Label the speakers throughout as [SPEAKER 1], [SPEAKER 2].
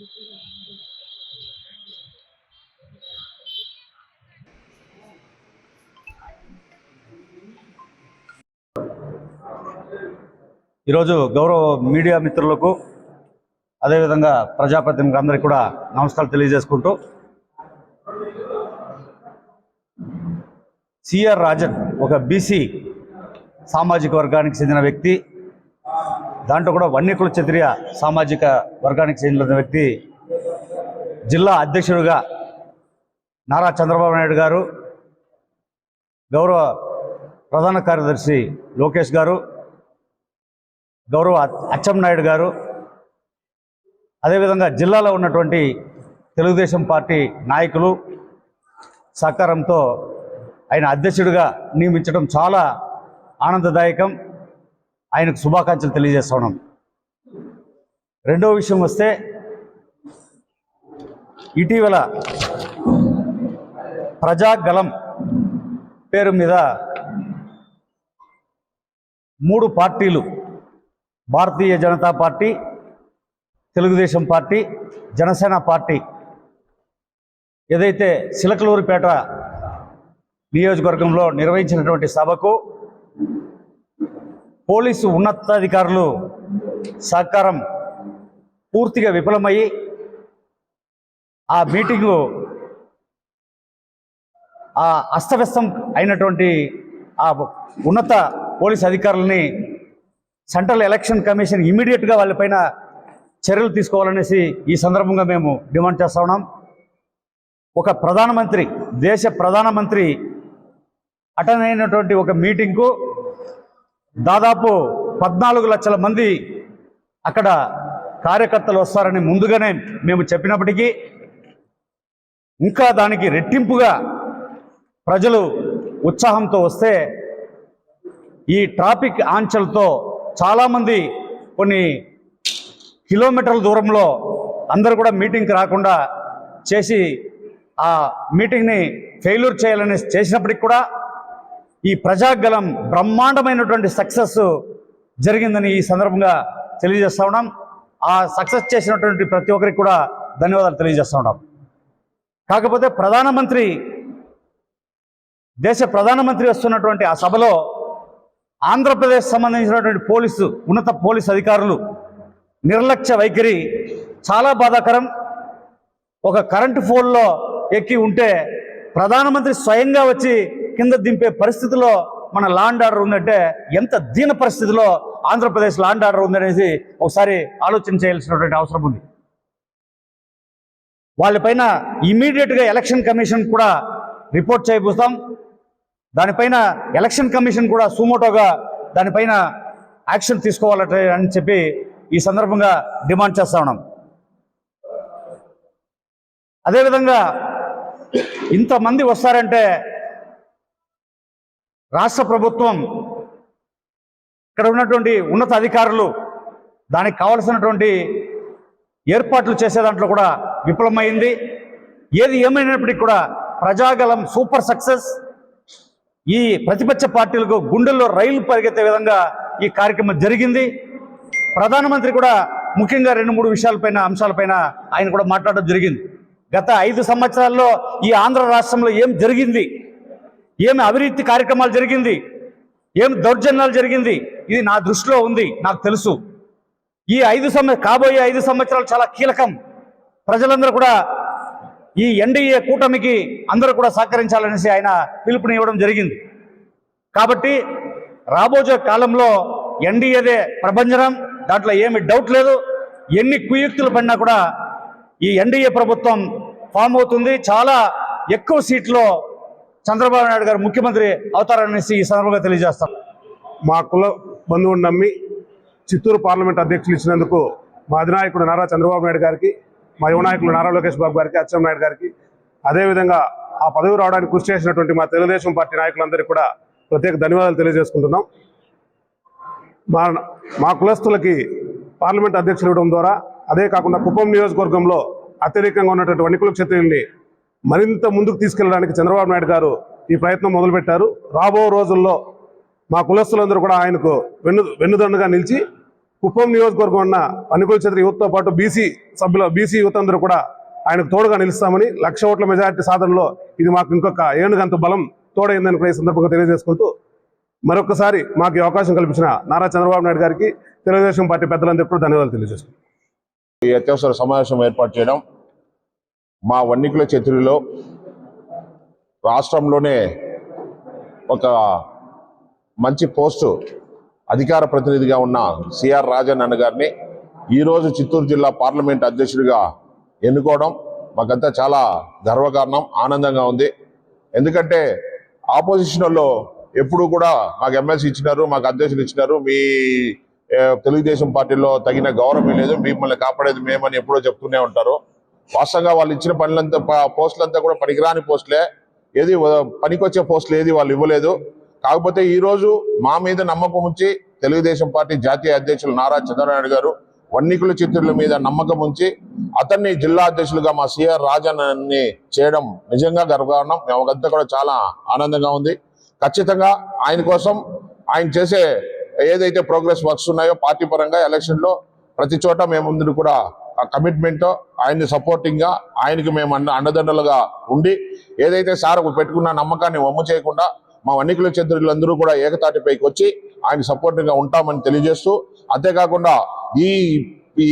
[SPEAKER 1] ఈరోజు గౌరవ మీడియా మిత్రులకు అదేవిధంగా ప్రజాప్రతినిధులందరికీ కూడా నమస్కారాలు తెలియజేసుకుంటూ సిఆర్ రాజన్ ఒక బీసీ సామాజిక వర్గానికి చెందిన వ్యక్తి దాంట్లో కూడా వన్యకుల క్షత్రియ సామాజిక వర్గానికి చెందిన వ్యక్తి జిల్లా అధ్యక్షుడిగా నారా చంద్రబాబు నాయుడు గారు గౌరవ ప్రధాన కార్యదర్శి లోకేష్ గారు గౌరవ అచ్చెం నాయుడు గారు. అదేవిధంగా జిల్లాలో ఉన్నటువంటి తెలుగుదేశం పార్టీ నాయకులు సహకారంతో ఆయన అధ్యక్షుడిగా నియమించడం చాలా ఆనందదాయకం. ఆయనకు శుభాకాంక్షలు తెలియజేస్తున్నాం రెండవ విషయం వస్తే ఇటీవల ప్రజాగలం పేరు మీద మూడు పార్టీలు Bharatiya Janata party Telugudesam party Janasena party ఏదైతే సిలకలూరిపేట నియోజకవర్గంలో నిర్వహించినటువంటి సభకు పోలీసు ఉన్నతాధికారులు సహకారం పూర్తిగా విఫలమయ్యి ఆ మీటింగు ఆ అస్తవ్యస్తం అయినటువంటి ఆ ఉన్నత పోలీస్ అధికారులని సెంట్రల్ ఎలక్షన్ కమిషన్ ఇమీడియట్గా వాళ్ళపైన చర్యలు తీసుకోవాలనేసి ఈ సందర్భంగా మేము డిమాండ్ చేస్తా ఉన్నాం. ఒక ప్రధానమంత్రి దేశ ప్రధానమంత్రి అటెండ్ అయినటువంటి ఒక మీటింగ్కు దాదాపు పద్నాలుగు లక్షల మంది అక్కడ కార్యకర్తలు వస్తారని ముందుగానే మేము చెప్పినప్పటికీ ఇంకా దానికి రెట్టింపుగా ప్రజలు ఉత్సాహంతో వస్తే ఈ ట్రాఫిక్ ఆంక్షలతో చాలామంది కొన్ని కిలోమీటర్ల దూరంలో అందరూ కూడా మీటింగ్కి రాకుండా చేసి ఆ మీటింగ్ని ఫెయిల్యూర్ చేయాలని చేసినప్పటికి కూడా ఈ ప్రజాగలం బ్రహ్మాండమైనటువంటి సక్సెస్ జరిగిందని ఈ సందర్భంగా తెలియజేస్తా ఉన్నాం. ఆ సక్సెస్ చేసినటువంటి ప్రతి ఒక్కరికి కూడా ధన్యవాదాలు తెలియజేస్తా ఉన్నాం. కాకపోతే ప్రధానమంత్రి దేశ ప్రధానమంత్రి వస్తున్నటువంటి ఆ సభలో ఆంధ్రప్రదేశ్ సంబంధించినటువంటి పోలీసు ఉన్నత పోలీసు అధికారులు నిర్లక్ష్య వైఖరి చాలా బాధాకరం. ఒక కరెంటు ఫోన్లో ఎక్కి ఉంటే ప్రధానమంత్రి స్వయంగా వచ్చి కింద దింపే పరిస్థితిలో మన లాండ్ ఆర్డర్ ఉందంటే ఎంత దీన పరిస్థితిలో ఆంధ్రప్రదేశ్ లాండ్ ఆర్డర్ ఉందనేసి ఒకసారి ఆలోచన చేయాల్సినటువంటి అవసరం ఉంది. వాళ్ళపైన ఇమీడియట్గా ఎలక్షన్ కమిషన్ కూడా రిపోర్ట్ చేయబోతాం దానిపైన ఎలక్షన్ కమిషన్ కూడా సుమోటోగా దానిపైన యాక్షన్ తీసుకోవాలట అని చెప్పి ఈ సందర్భంగా డిమాండ్ చేస్తా ఉన్నాం. అదేవిధంగా ఇంతమంది వస్తారంటే రాష్ట్ర ప్రభుత్వం ఇక్కడ ఉన్నటువంటి ఉన్నత అధికారులు దానికి కావలసినటువంటి ఏర్పాట్లు చేసే దాంట్లో కూడా విఫలమైంది. ఏది ఏమైనప్పటికీ కూడా ప్రజాగలం సూపర్ సక్సెస్. ఈ ప్రతిపక్ష పార్టీలకు గుండెల్లో రైలు పరిగెత్తే విధంగా ఈ కార్యక్రమం జరిగింది. ప్రధానమంత్రి కూడా ముఖ్యంగా రెండు మూడు విషయాలపైన అంశాలపైన ఆయన కూడా మాట్లాడడం జరిగింది. గత ఐదు సంవత్సరాల్లో ఈ ఆంధ్ర రాష్ట్రంలో ఏం జరిగింది? ఏమి అవినీతి కార్యక్రమాలు జరిగింది? ఏం దౌర్జన్యాలు జరిగింది? ఇది నా దృష్టిలో ఉంది నాకు తెలుసు. ఈ ఐదు సంవ కాబోయే ఐదు సంవత్సరాలు చాలా కీలకం. ప్రజలందరూ కూడా ఈ ఎన్డీఏ కూటమికి అందరూ కూడా సహకరించాలనేసి ఆయన పిలుపునివ్వడం జరిగింది. కాబట్టి రాబోయే కాలంలో ఎన్డీఏదే ప్రభంజనం దాంట్లో ఏమి డౌట్ లేదు. ఎన్ని కుయుక్తులు పడినా కూడా ఈ ఎన్డీఏ ప్రభుత్వం ఫామ్ అవుతుంది. చాలా ఎక్కువ సీట్లో చంద్రబాబు నాయుడు గారు ముఖ్యమంత్రి అవుతారనేసి ఈ సందర్భంగా తెలియజేస్తాం.
[SPEAKER 2] మా కుల బంధువుని నమ్మి చిత్తూరు పార్లమెంట్ అధ్యక్షులు ఇచ్చినందుకు మా అధినాయకుడు నారా చంద్రబాబు నాయుడు గారికి మా యువనాయకులు నారా లోకేష్ బాబు గారికి అచ్చెం నాయుడు గారికి అదేవిధంగా ఆ పదవి రావడానికి కృషి చేసినటువంటి మా తెలుగుదేశం పార్టీ నాయకులందరికీ కూడా ప్రత్యేక ధన్యవాదాలు తెలియజేసుకుంటున్నాం. మా మా కులస్తులకి పార్లమెంట్ అధ్యక్షులు ఇవ్వడం ద్వారా అదే కాకుండా కుప్పం నియోజకవర్గంలో అత్యధికంగా ఉన్నటువంటి వణికుల క్షత్రియుల్ని మరింత ముందుకు తీసుకెళ్ళడానికి చంద్రబాబు నాయుడు గారు ఈ ప్రయత్నం మొదలుపెట్టారు. రాబో రోజుల్లో మా కులస్తులందరూ కూడా ఆయనకు వెన్ను వెన్నుదండుగా నిలిచి కుప్పం నియోజకవర్గం ఉన్న అనుకూల చంద్ర యువతతో పాటు బీసీ సభ్యుల బీసీ యువత అందరూ కూడా ఆయనకు తోడుగా నిలుస్తామని లక్ష ఓట్ల మెజారిటీ సాధనలో ఇది మాకు ఇంకొక ఏనుగంత బలం తోడైందని కూడా ఈ సందర్భంగా తెలియజేసుకుంటూ మరొకసారి మాకు ఈ అవకాశం కల్పించిన నారా చంద్రబాబు నాయుడు గారికి తెలుగుదేశం పార్టీ పెద్దలందరికీ కూడా ధన్యవాదాలు తెలియజేస్తున్నాం.
[SPEAKER 3] ఈ అత్యవసర సమావేశం ఏర్పాటు చేయడం మా వన్నికుల చతురిలో రాష్ట్రంలోనే ఒక మంచి పోస్టు అధికార ప్రతినిధిగా ఉన్న సిఆర్ రాజన్ అన్న గారిని ఈరోజు చిత్తూరు జిల్లా పార్లమెంట్ అధ్యక్షుడిగా ఎన్నుకోవడం మాకంతా చాలా గర్వకారణం ఆనందంగా ఉంది. ఎందుకంటే ఆపోజిషన్లో ఎప్పుడు కూడా మాకు ఎమ్మెల్సీ ఇచ్చినారు మాకు అధ్యక్షులు ఇచ్చినారు. మీ తెలుగుదేశం పార్టీలో తగిన గౌరవం లేదు మిమ్మల్ని కాపాడేది మేమని ఎప్పుడో చెప్తూనే ఉంటారు. వాస్తవంగా వాళ్ళు ఇచ్చిన పనులంతా పోస్టులంతా కూడా పనికిరాని పోస్టులే. ఏది పనికొచ్చే పోస్టులు ఏది వాళ్ళు ఇవ్వలేదు. కాకపోతే ఈరోజు మా మీద నమ్మకం ఉంచి తెలుగుదేశం పార్టీ జాతీయ అధ్యక్షులు నారా చంద్రనాయుడు గారు వన్నికుల చిత్రుల మీద నమ్మకం ఉంచి అతన్ని జిల్లా అధ్యక్షులుగా మా సిఆర్ రాజాన్ని చేయడం నిజంగా గర్వకారణం. మేమంతా కూడా చాలా ఆనందంగా ఉంది. ఖచ్చితంగా ఆయన కోసం ఆయన చేసే ఏదైతే ప్రోగ్రెస్ వర్క్స్ ఉన్నాయో పార్టీ పరంగా ఎలక్షన్లో ప్రతి చోట మేము ముందు కూడా కమిట్మెంట్ ఆయన్ని సపోర్టింగ్గా ఆయనకి మేము అండ అండదండలుగా ఉండి ఏదైతే సార్ పెట్టుకున్న నమ్మకాన్ని వమ్ము చేయకుండా మా వన్నికుల చంద్రులందరూ కూడా ఏకతాటిపైకి వచ్చి ఆయన సపోర్టింగ్గా ఉంటామని తెలియజేస్తూ అంతేకాకుండా ఈ ఈ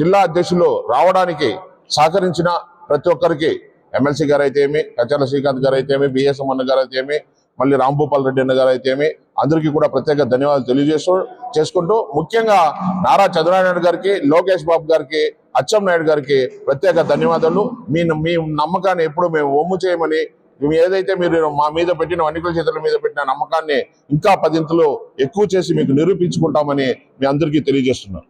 [SPEAKER 3] జిల్లా అధ్యక్షులు రావడానికి సహకరించిన ప్రతి ఒక్కరికి ఎమ్మెల్సీ గారు అయితే ఏమి కచ్చాల శ్రీకాంత్ గారు అయితే ఏమి బిఎస్ఎం అన్న గారు అయితే ఏమి మళ్ళీ రాంభూపాల్ రెడ్డి అన్న గారు అయితే అందరికీ కూడా ప్రత్యేక ధన్యవాదాలు తెలియజేస్తూ చేసుకుంటూ ముఖ్యంగా నారా చంద్రనారాయణ గారికి లోకేష్ బాబు గారికి అచ్చెం నాయుడు గారికి ప్రత్యేక ధన్యవాదాలు. మీ మీ నమ్మకాన్ని ఎప్పుడు మేము ఒమ్ము చేయమని మేము ఏదైతే మీరు మా మీద పెట్టిన వన్నికల చేతుల మీద పెట్టిన నమ్మకాన్ని ఇంకా పదింతలు ఎక్కువ చేసి మీకు నిరూపించుకుంటామని మీ అందరికీ తెలియజేస్తున్నారు